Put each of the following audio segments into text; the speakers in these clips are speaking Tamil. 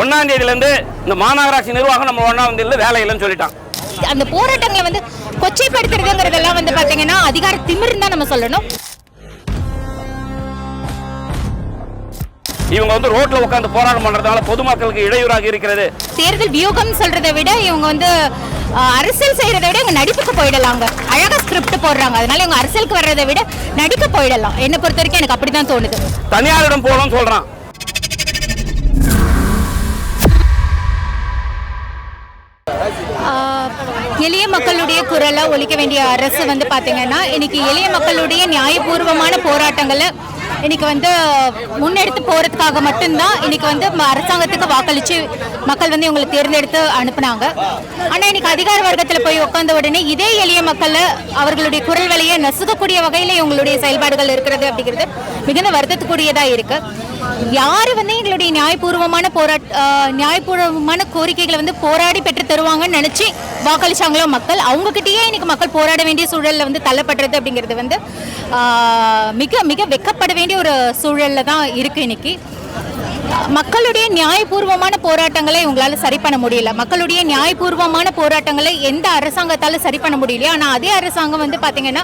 ஒன்னாம் தேதியிலேருந்து இந்த மாநகராட்சி நிர்வாகம் நம்ம ஒன்றாம் தேதியில வேலை இல்லைன்னு சொல்லிட்டான். அந்த போராட்டங்களை வந்து கொச்சைப்படுத்துறதுங்கிறதெல்லாம் வந்து பாத்தீங்கன்னா அதிகார திமிருன்னு தான் நம்ம சொல்லணும். இவங்க வந்து ரோட்ல உட்காந்து போராட்டம் பண்றதுனால பொதுமக்களுக்கு இடையூறாக இருக்கிறது. தேர்தல் வியூகம் சொல்றதை விட இவங்க வந்து அரசியல் செய்யறதை விட இவங்க நடிப்புக்கு போயிடலாங்க. அழகா ஸ்கிரிப்ட் போடுறாங்க. அதனால இவங்க அரசியலுக்கு வர்றதை விட நடிக்க போயிடலாம். என்னை பொறுத்த வரைக்கும் எனக்கு அப்படிதான் தோணுது. தனியாரிடம் போகணும்னு சொல்றான். எளிய மக்களுடைய குரலை ஒழிக்க வேண்டிய அரசு வந்து பார்த்திங்கன்னா இன்னைக்கு எளிய மக்களுடைய நியாயபூர்வமான போராட்டங்களை இன்னைக்கு வந்து முன்னெடுத்து போகிறதுக்காக மட்டும்தான் இன்னைக்கு வந்து அரசாங்கத்துக்கு வாக்களித்து மக்கள் வந்து இவங்களை தேர்ந்தெடுத்து அனுப்புனாங்க. ஆனால் இன்னைக்கு அதிகார வர்க்கத்தில் போய் உட்காந்த உடனே இதே எளிய மக்களை அவர்களுடைய குரல் வலையை நசுக்கக்கூடிய வகையில் இவங்களுடைய செயல்பாடுகள் இருக்கிறது அப்படிங்கிறது மிகுந்த வருத்தத்துக்குரியதாக இருக்கு. யார் வந்து எங்களுடைய நியாயபூர்வமான போராட் நியாயபூர்வமான கோரிக்கைகளை வந்து போராடி பெற்று தருவாங்கன்னு நினச்சி வாக்களிச்சாங்களோ மக்கள்? அவங்கக்கிட்டேயே இன்னைக்கு மக்கள் போராட வேண்டிய சூழலில் வந்து தள்ளப்படுறது அப்படிங்கிறது வந்து மிக மிக வெக்கப்பட வேண்டிய ஒரு சூழலில் தான் இருக்குது இன்னைக்கு. மக்களுடைய நியாயபூர்வமான போராட்டங்களை இவங்களால சரி பண்ண முடியல. மக்களுடைய நியாயபூர்வமான போராட்டங்களை எந்த அரசாங்கத்தால சரி பண்ண முடியலையோ ஆனால் அதே அரசாங்கம் வந்து பார்த்தீங்கன்னா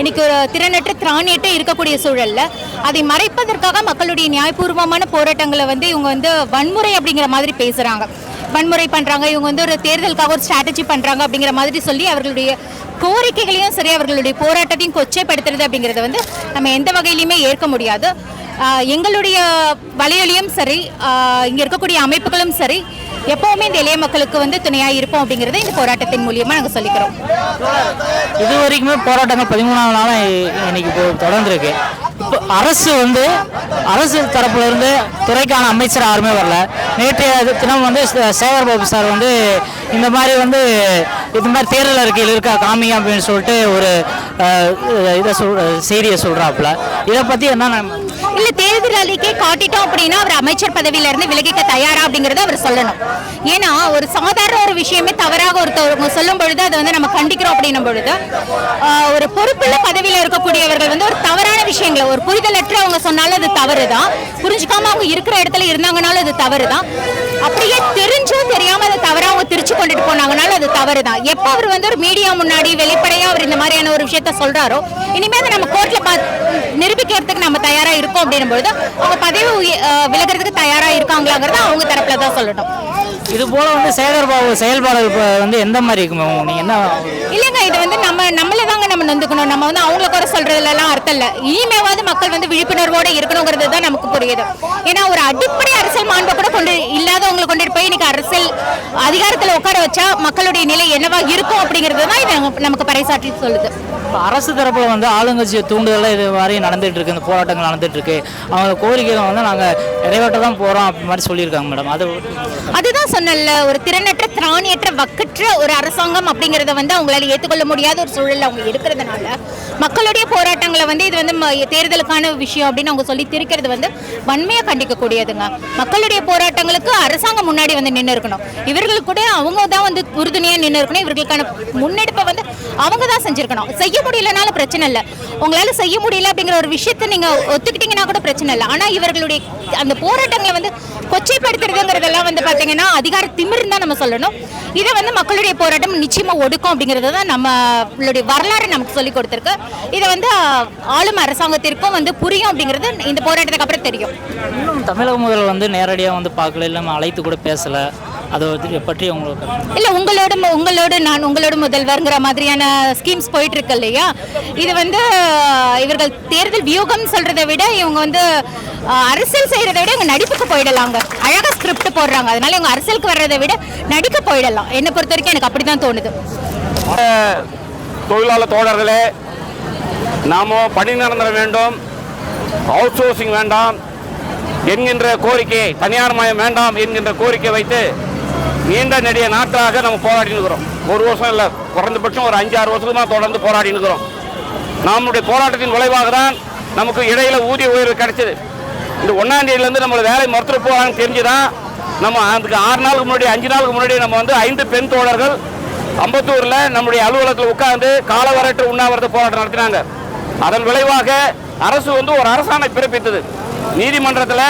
இன்னைக்கு ஒரு திறனற்ற திராணியற்ற இருக்கக்கூடிய சூழல்ல அதை மறைப்பதற்காக மக்களுடைய நியாயபூர்வமான போராட்டங்களை வந்து இவங்க வந்து வன்முறை அப்படிங்கிற மாதிரி பேசுறாங்க. வன்முறை பண்றாங்க. இவங்க வந்து ஒரு தேர்தலுக்காக ஒரு ஸ்ட்ராட்டஜி பண்றாங்க அப்படிங்கிற மாதிரி சொல்லி அவர்களுடைய கோரிக்கைகளையும் சரி அவர்களுடைய போராட்டத்தையும் கொச்சைப்படுத்துறது அப்படிங்கறத வந்து நம்ம எந்த வகையிலுமே ஏற்க முடியாது. எங்களுடைய வலையொலியும் சரி இங்கே இங்க இருக்கக்கூடிய அமைப்புகளும் சரி எப்பவுமே இந்த இளைய மக்களுக்கு வந்து துணையா இருப்போம் அப்படிங்கறத இந்த போராட்டத்தின் மூலியமா நாங்க சொல்லிக்கிறோம். இது வரைக்குமே போராட்டங்கள் பதிமூணாவது நாளாக இன்னைக்கு தொடர்ந்துருக்கு. அரசு வந்து அரசு தரப்புல இருந்து துறைக்கான அமைச்சர் யாருமே வரல. நேற்றைய தினம் வந்து சேகர் பாபு சார் வந்து இந்த மாதிரி வந்து இது மாதிரி தேர்தல் அறிக்கையில் இருக்கா காமிங்க அப்படின்னு சொல்லிட்டு ஒரு இதை சொல் செய்தியை சொல்கிறாப்புல இதை பற்றி என்ன நம்ம இல்ல தேர்தல் அறிக்கை காட்டிட்டோம் அப்படின்னா அவர் அமைச்சர் பதவியில இருந்து விலகிக்க தயாரா அப்படிங்கறத அவர் சொல்லணும். ஏன்னா ஒரு சாதாரண ஒரு விஷயமே தவறாக ஒருத்தவங்க சொல்லும் பொழுது அதை வந்து நம்ம கண்டிக்கிறோம் அப்படின்னும் பொழுது ஒரு பொறுப்புள்ள பதவியில இருக்கக்கூடியவர்கள் வந்து ஒரு தவறான விஷயங்களை ஒரு புரிதலற்ற அவங்க சொன்னாலும் அது தவறுதான். புரிஞ்சுக்காம அவங்க இருக்கிற இடத்துல இருந்தாங்கனாலும் அது தவறுதான். அப்படியே தெரிஞ்சும் தெரியாம அதை தவறா அவங்க திரிச்சு கொண்டுட்டு போனாங்கனாலும் அது தவறுதான். எப்போ அவர் வந்து ஒரு மீடியா முன்னாடி வெளிப்படையா அவர் இந்த மாதிரியான ஒரு விஷயத்த சொல்றாரோ இனிமே அதை நம்ம கோர்ட்ல நிரூபிக்கிறதுக்கு நம்ம தயாரா இருக்கோம் அப்படின்னும் பொழுது அவங்க பதவி விலகுறதுக்கு தயாரா இருக்காங்களாங்கிறத அவங்க தரப்புல தான் சொல்லணும் இது போல வந்து சேகர் பாபு செயல்பாடுகள் வந்து எந்த மாதிரி இருக்குமே நீங்கள் என்ன இல்லைங்க இது வந்து நம்ம நம்மள தாங்க நம்ம நொந்துக்கணும். நம்ம வந்து அவங்கள குறை சொல்றதுல எல்லாம் அர்த்தம் இல்ல. இனிமேவாவது மக்கள் வந்து விழிப்புணர்வோட இருக்கணுங்கிறது தான் நமக்கு புரியுது. ஏன்னா ஒரு அடிப்படை அரசியல் மாண்பை கூட கொண்டு இல்லாதவங்களை கொண்டு போய் இன்னைக்கு அரசியல் அதிகாரத்தில் உட்கார வச்சா மக்களுடைய நிலை என்னவா இருக்கும் அப்படிங்கிறது தான் இது நமக்கு- பறைசாற்றி சொல்லுது. அரசு தரப்பில் வந்து ஆளுங்கட்சியை தூண்டுதலாக இது மாதிரி நடந்துட்டு இருக்கு இந்த போராட்டங்கள் நடந்துட்டு இருக்கு. அவங்க கோரிக்கைகளை வந்து நாங்கள் நிறைவேற்ற தான் போகிறோம் அப்படி மாதிரி சொல்லியிருக்காங்க மேடம். அது அதுதான் சொன்னல ஒரு திறனற்ற திராணியற்ற வக்கற்ற ஒரு அரசாங்கம் அப்படிங்கிறத வந்து அவங்களால ஏற்றுக்கொள்ள முடியாத ஒரு சூழலில் அவங்க இருக்கிறதுனால மக்களுடைய போராட்டங்களை வந்து இது வந்து ம- தேர்தலுக்கான விஷயம் அப்படின்னு அவங்க சொல்லி திரிக்கிறது வந்து வன்மையாக கண்டிக்கக்கூடியதுங்க. மக்களுடைய போராட்டங்களுக்கு அரசாங்கம் முன்னாடி வந்து நின்று இருக்கணும். இவர்களுக்கு கூட அவங்க தான் வந்து உறுதுணையாக நின்று இருக்கணும். இவர்களுக்கான முன்னெடுப்பை வந்து அவங்க தான் செஞ்சிருக்கணும். செய்ய முடியலனால பிரச்சனை இல்லை. உங்களால செய்ய முடியல அப்படிங்கிற ஒரு விஷயத்தை நீங்க ஒத்துக்கிட்டீங்கன்னா கூட பிரச்சனை இல்லை. ஆனா இவர்களுடைய அந்த போராட்டங்களை வந்து கொச்சைப்படுத்துறதுங்கிறதெல்லாம் வந்து பாத்தீங்கன்னா அதிகார திமிருன்னு தான் நம்ம சொல்லணும். இதை வந்து மக்களுடைய போராட்டம் நிச்சயமா ஒடுக்கும் அப்படிங்கிறது தான் நம்மளுடைய வரலாறு நமக்கு சொல்லி கொடுத்துருக்கு. இதை வந்து ஆளும் அரசாங்கத்திற்கும் வந்து புரியும் அப்படிங்கிறது இந்த போராட்டத்துக்கு அப்புறம் தெரியும். இன்னும் தமிழக முதல்வர் வந்து நேரடியாக வந்து பார்க்கல இல்லாமல் அழைத்து கூட பேசலை. அதை பற்றி உங்களுக்கு இல்ல உங்களோட உங்களோட நான் உங்களோட முதல்வர்ங்கிற மாதிரியான ஸ்கீம்ஸ் போயிட்டு இருக்கு இல்லையா? இது வந்து இவர்கள் தேர்தல் வியூகம் சொல்றதை விட இவங்க வந்து அரசியல் செய்யறதை விட இவங்க நடிப்புக்கு போயிடலாங்க. அழகா ஸ்கிரிப்ட் போடுறாங்க. அதனால இவங்க அரசியலுக்கு வர்றதை விட நடிக்க போயிடலாம். என்னை பொறுத்த வரைக்கும் எனக்கு அப்படிதான் தோணுது. தொழிலாளர் தோழர்களே நாம பணி நிரந்தர வேண்டும். அவுட் சோர்சிங் வேண்டாம். என்கின்ற கோரிக்கை தனியார் மயம் வேண்டாம் என்கின்ற கோரிக்கை வைத்து நீண்ட நெடிய நாட்களாக நம்ம போராடின்னு இருக்கிறோம். ஒரு வருஷம் இல்லை குறைந்தபட்சம் ஒரு அஞ்சு ஆறு தான் தொடர்ந்து போராடின்னு இருக்கிறோம். நம்முடைய போராட்டத்தின் விளைவாக தான் நமக்கு இடையில ஊதிய உயர்வு கிடைச்சது. இந்த ஒன்னாம் தேதியிலேருந்து நம்மளை வேலை மறுத்துட்டு போகிறாங்கன்னு தெரிஞ்சுதான் நம்ம அதுக்கு ஆறு நாளுக்கு முன்னாடி அஞ்சு நாளுக்கு முன்னாடி நம்ம வந்து ஐந்து பெண் தோழர்கள் அம்பத்தூரில் நம்முடைய அலுவலகத்தில் உட்கார்ந்து காலவரற்ற உண்ணாவிரத போராட்டம் நடத்தினாங்க. அதன் விளைவாக அரசு வந்து ஒரு அரசாணை பிறப்பித்தது. நீதிமன்றத்தில்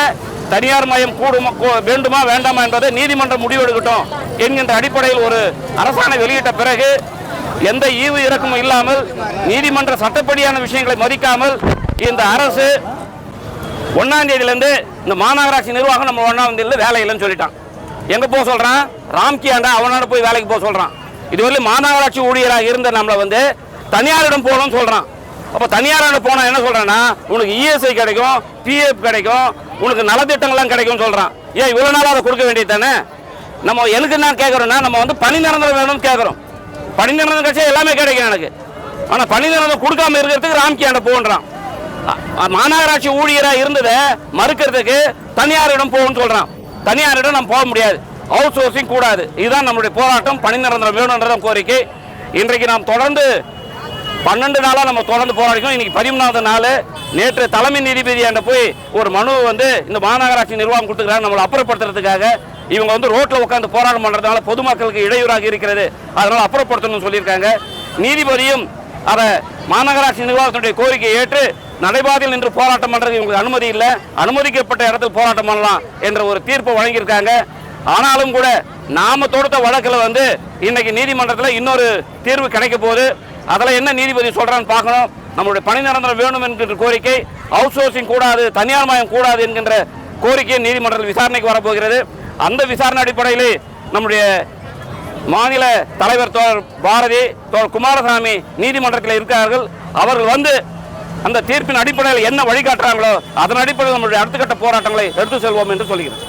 தனியார் மயம் கூடுமா வேண்டுமா வேண்டாமா என்பதை நீதிமன்றம் முடிவெடுக்கட்டும் என்கின்ற அடிப்படையில் ஒரு அரசாணை வெளியிட்ட பிறகு எந்த ஈவு இறக்கமும் இல்லாமல் நீதிமன்ற சட்டப்படியான விஷயங்களை மதிக்காமல் இந்த அரசு ஒன்னாம் தேதியிலேருந்து இந்த மாநகராட்சி நிர்வாகம் நம்ம ஒன்றாம் தேதியில வேலை இல்லைன்னு சொல்லிட்டான். எங்கே போக சொல்கிறான் ராம்கியாண்டா அவனோட போய் வேலைக்கு போக சொல்கிறான் இதுவரை மாநகராட்சி ஊழியராக இருந்த நம்மளை வந்து தனியாரிடம் போகணும்னு சொல்கிறான் அப்போ தனியாரிடம் போனால் என்ன சொல்கிறேன்னா உனக்கு இஎஸ்ஐ கிடைக்கும் பிஎஃப் கிடைக்கும் உனக்கு நலத்திட்டங்கள்லாம் கிடைக்கும்னு சொல்கிறான் ஏன் இவ்வளோ நாளாக அதை கொடுக்க வேண்டியது தானே? நம்ம எனக்கு என்ன கேட்குறோம்னா நம்ம வந்து பணி நிரந்தரம் வேணும்னு கேட்குறோம் பணி நிரந்தரம் கிடைச்சா எல்லாமே கிடைக்கும் எனக்கு. ஆனால் பணி நிரந்தரம் கொடுக்காம இருக்கிறதுக்கு ராம்கியாண்ட போன்றான். மாநகராட்சி ஊழியராக இருந்ததை மறுக்கிறதுக்கு தனியாரிடம் போகணும்னு சொல்கிறான் தனியாரிடம் நம்ம போக முடியாது. அவுட் சோர்சிங் கூடாது. இதுதான் நம்மளுடைய போராட்டம். பணி நிரந்தரம் வேணுன்றதான் கோரிக்கை. இன்றைக்கு நாம் தொடர்ந்து பன்னெண்டு நாளாக நம்ம தொடர்ந்து போராடிக்கோம் இன்னைக்கு பதிமூணாவது நாள். நேற்று தலைமை நீதிபதியாண்ட போய் ஒரு மனு வந்து இந்த மாநகராட்சி நிர்வாகம் கொடுத்துக்கிறாங்க நம்மளை அப்புறப்படுத்துறதுக்காக இவங்க வந்து ரோட்டில் உட்காந்து போராட்டம் பண்ணுறதுனால பொதுமக்களுக்கு இடையூறாக இருக்கிறது. அதனால் அப்புறப்படுத்தணும்னு சொல்லியிருக்காங்க. நீதிபதியும் அதை மாநகராட்சி நிர்வாகத்தினுடைய கோரிக்கையை ஏற்று நடைபாதையில் நின்று போராட்டம் பண்ணுறது இவங்களுக்கு அனுமதி இல்லை. அனுமதிக்கப்பட்ட இடத்துல போராட்டம் பண்ணலாம் என்ற ஒரு தீர்ப்பை வழங்கியிருக்காங்க. ஆனாலும் கூட நாம தொடுத்த வழக்கில் வந்து இன்னைக்கு நீதிமன்றத்தில் இன்னொரு தீர்வு கிடைக்க போது அதில் என்ன நீதிபதி சொல்கிறான்னு பார்க்கணும். நம்மளுடைய பணி நிரந்தரம் வேணும் என்கின்ற கோரிக்கை அவுட் சோர்சிங் கூடாது தனியார் மயம் கூடாது என்கின்ற கோரிக்கை நீதிமன்றத்தில் விசாரணைக்கு வரப்போகிறது. அந்த விசாரணை அடிப்படையில் நம்முடைய மாநில தலைவர் தோழர் பாரதி தோழர் குமாரசாமி நீதிமன்றத்தில் இருக்கிறார்கள். அவர்கள் வந்து அந்த தீர்ப்பின் அடிப்படையில் என்ன வழிகாட்டுறாங்களோ அதன் அடிப்படையில் நம்மளுடைய அடுத்த கட்ட போராட்டங்களை எடுத்து செல்வோம் என்று சொல்கிறேன்.